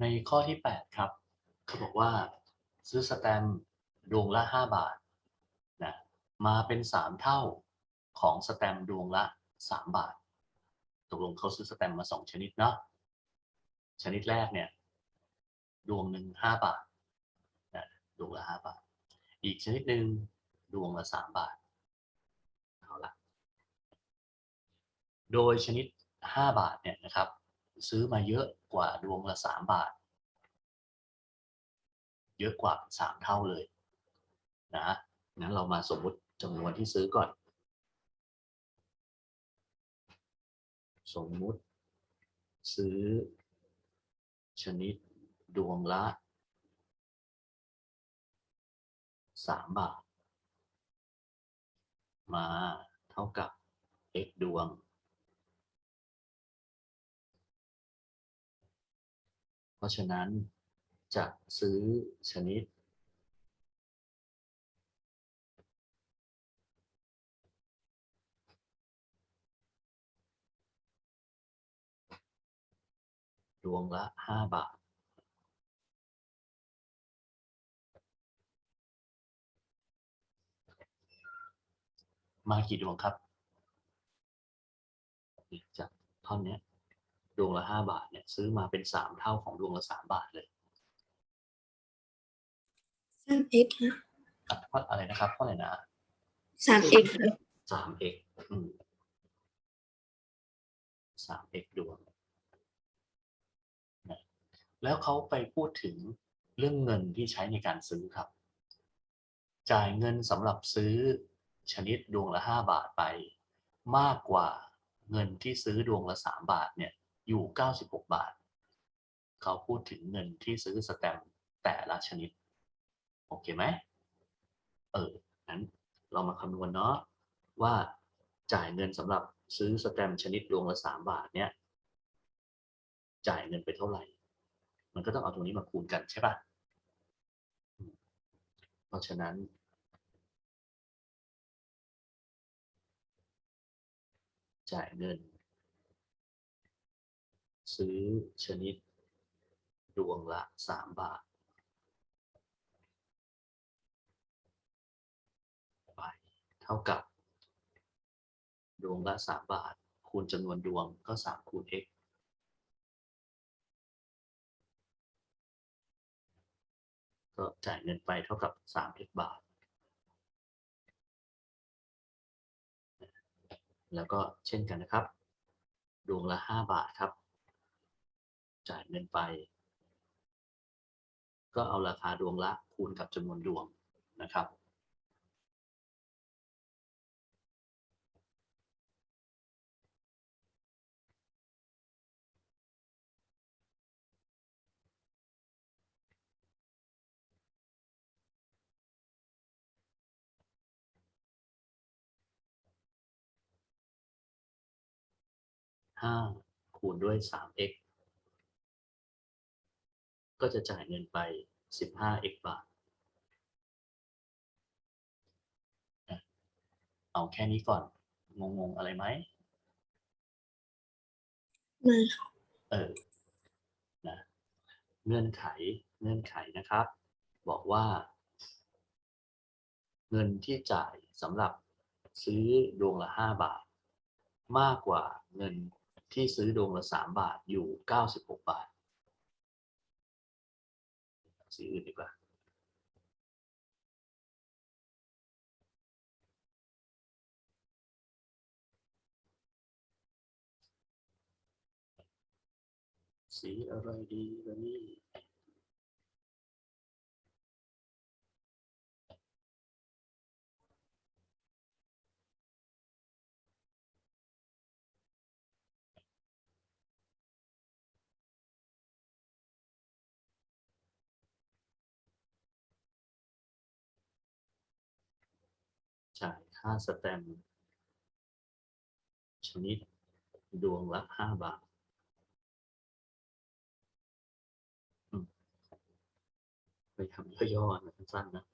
ในข้อที่ 8 ครับ เขาบอกว่าซื้อสแตมดวงละ 5 บาทนะมาเป็น 3 เท่าของสแตมดวงละ 3 บาท ตกลงเขาซื้อสแตมมา 2 ชนิดเนาะชนิดแรกเนี่ยดวงหนึ่ง5บาทนะดวงละ 5 บาท อีกชนิดหนึ่งดวงละ 3 บาทเอาละโดยชนิด 5 บาทเนี่ยนะครับ ซื้อมาเยอะ กว่าดวงละ3บาท เยอะกว่าสามเท่าเลยนะงั้นเรามาสมมุติจำนวนที่ซื้อก่อน สมมุติซื้อ ชนิดดวงละ3บาท มาเท่ากับ x ดวง เพราะฉะนั้นจะซื้อชนิด ดวงละ5บาท มากี่ดวงครับจากท่อนนี้ ดวงละ5บาทเนี่ยซื้อมาเป็น3เท่าของดวงละ3บาทเลยสามเอ็กฮะอะเพราะอะไรนะครับเพราะอะไรนะสามเอ็กสาม x อืมสาม x ดวงนะแล้วเขาไปพูดถึงเรื่องเงินที่ใช้ในการซื้อครับ จ่ายเงินสำหรับซื้อชนิดดวงละห้าบาทไป มากกว่าเงินที่ซื้อดวงละสามบาทเนี่ย อยู่เก้าสิบาท เขาพูดถึงเงินที่ซื้อสแตมป์แต่ละชนิด โอเคไหม เออนั้นเรามาคำนวณเนาะว่าจ่ายเงินสำหรับซื้อสแตมป์ชนิดดวงละสามบาทเนี่ย จ่ายเงินไปเท่าไหร่ มันก็ต้องเอาตรงนี้มาคูณกันใช่ปะอืมเพราะฉะนั้นจ่ายเงิน ซื้อชนิด ดวงละสามบาท ไป เท่ากับ ดวงละสามบาท คูณจำนวนดวงก็สามคูณ x ก็จ่ายเงินไปเท่ากับสาม x บาท แล้วก็เช่นกันนะครับ ดวงละห้าบาทครับ จ่ายเงินไป ก็เอาราคาดวงละคูณกับจำนวนดวงนะครับห้าคูณด้วยสาม x ก็จะจ่ายเงินไปสิบห้า x บาทอะเอาแค่นี้ก่อน งงๆ อะไรไหมมาค่ะเออนะเงื่อนไขเงื่อนไขนะครับ บอกว่า เงินที่จ่ายสำหรับซื้อดวงละห้าบาท มากกว่าเงินที่ซื้อดวงละสามบาทอยู่เก้าสิบหกบาท สีอื่นดีกว่าสีอะไรดีวันนี้ ค่าสแตมชนิดดวงละห้าบาทไปทำย่อๆนะสั้นๆนะ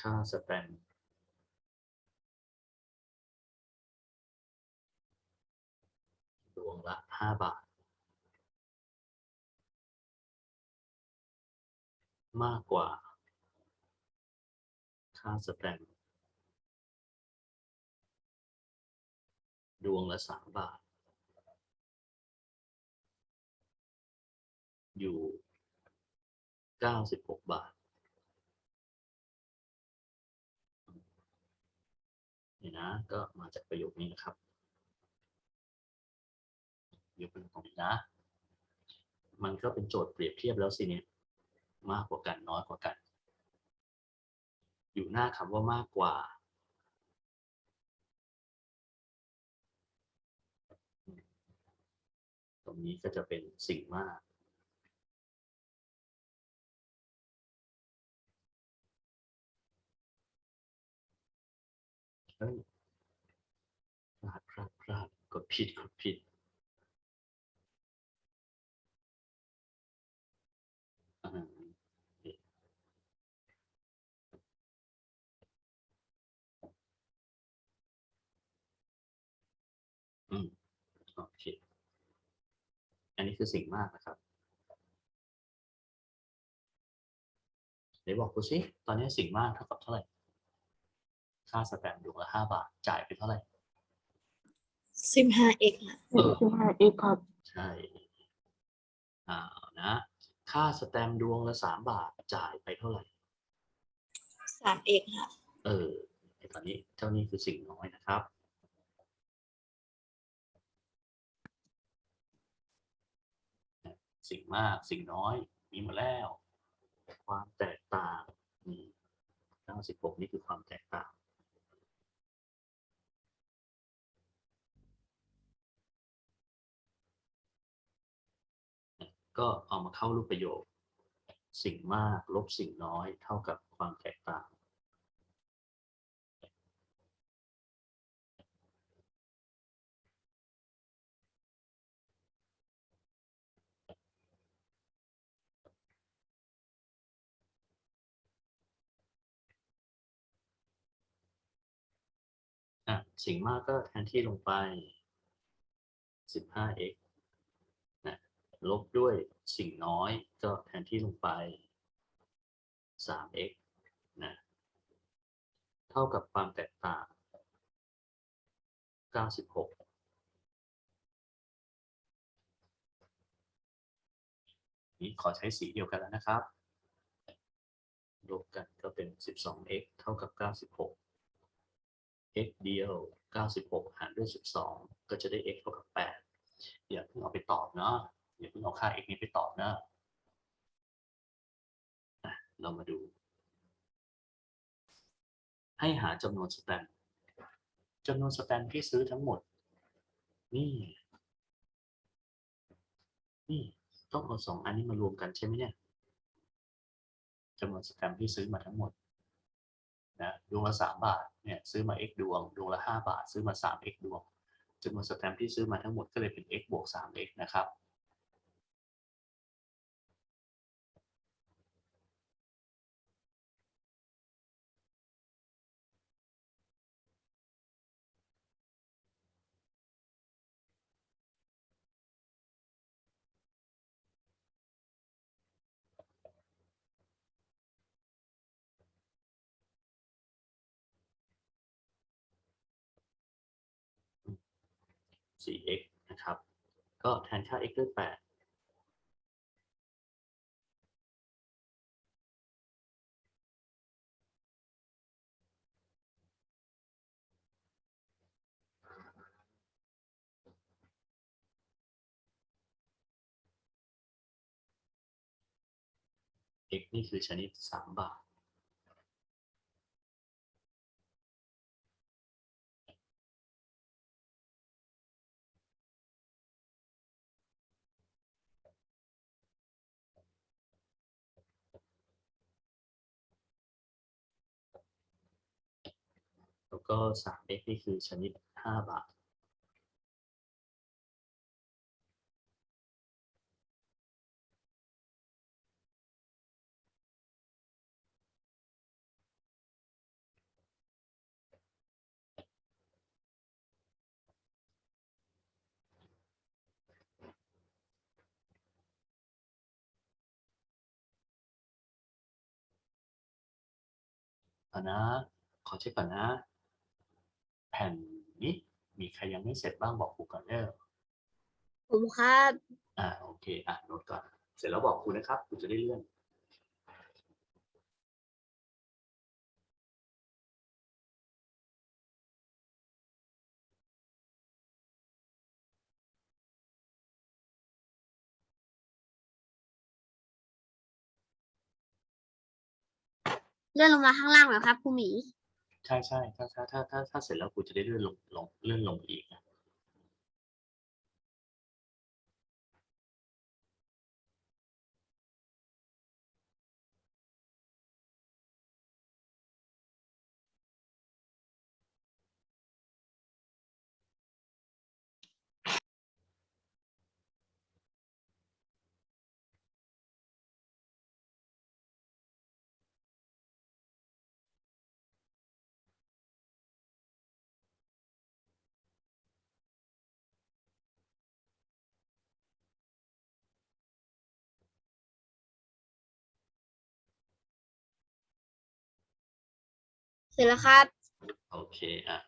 ค่าสแตมดวงละห้าบาท มากกว่า ค่าสแตมป์ดวงละสามบาท อยู่เก้าสิบหกบาทนี่นะ ก็มาจากประโยคนี้นะครับยกเป็นตรงนี้นะ มันก็เป็นโจทย์เปรียบเทียบแล้วสิเนี่ย มากกว่ากันน้อยกว่ากัน อยู่หน้าคำว่ามากกว่า ตรงนี้ก็จะเป็นสิ่งมาก พลาดพลาดพลาดกดผิดกดผิด โอเค อันนี้คือสิ่งมากนะครับเดี๋ยวบอกกูสิตอนนี้สิ่งมากเท่ากับเท่าไหร่ ค่าสแตมป์ดวงละห้าบาท จ่ายไปเท่าไหร่สิบห้าเอกค่ะเออสิบห้าอีกครับ ใช่อ้าวนะ ค่าสแตมป์ดวงละสามบาท จ่ายไปเท่าไหร่สามเอกค่ะ เออไอ้ตอนนี้เจ้านี้คือสิ่งน้อยนะครับ สิ่งมากสิ่งน้อย มีมาแล้ว ความแตกต่างนี่96 นี่คือความแตกต่าง ก็เอามาเข้ารูปประโยค สิ่งมากลบสิ่งน้อยเท่ากับความแตกต่าง สิ่งมากก็แทนที่ลงไป 15x นะลบด้วยสิ่งน้อยก็แทนที่ลงไป 3x นะเท่ากับความแตกต่าง 96นี้ขอใช้สีเดียวกันแล้วนะครับ ลบกันก็เป็น 12x เท่ากับ 96 x เดียว 96 หารด้วย 12 ก็จะได้ x เท่ากับ 8 อย่าเพิ่งเอาไปตอบเนาะอย่าเพิ่งเอาค่า x นี้ไปตอบเนะอะเรามาดู ให้หาจำนวนสแตมจำนวนสแตมที่ซื้อทั้งหมด นี่ นี่ต้องเอาสองอันนี้มารวมกันใช่ไหมเนี่ยจำนวนสแตมที่ซื้อมาทั้งหมด นะดวงละสามบาทเนี่ยซื้อมา x ดวง ดวงละห้าบาท ซื้อมาสาม x ดวงจำนวนสแตมป์ที่ซื้อมาทั้งหมดก็เลยเป็น x บวกสาม x นะครับ สี่ x นะครับ ก็แทนค่า x ด้วยแปด x นี่คือชนิดสามบาท ก็ 3x นี่คือชนิด 5 บาท ก่านนะ ขอเช็คก่อนนะ แผ่นนี้ มีใครยังไม่เสร็จบ้างบอกครูก่อนเด้อผมครับอ่าโอเคอะโน้ตก่อน เสร็จแล้วบอกครูนะครับครูจะได้เลื่อนเลื่อนลงมาข้างล่างเหรอครับครูหมี ใช่ใช่ถ้าถ้าถ้าถ้าถ้าเสร็จแล้วกูจะได้เลื่อนลงลงเลื่อนลงอีกนะ เสร็จแล้วครับ โอเคอะ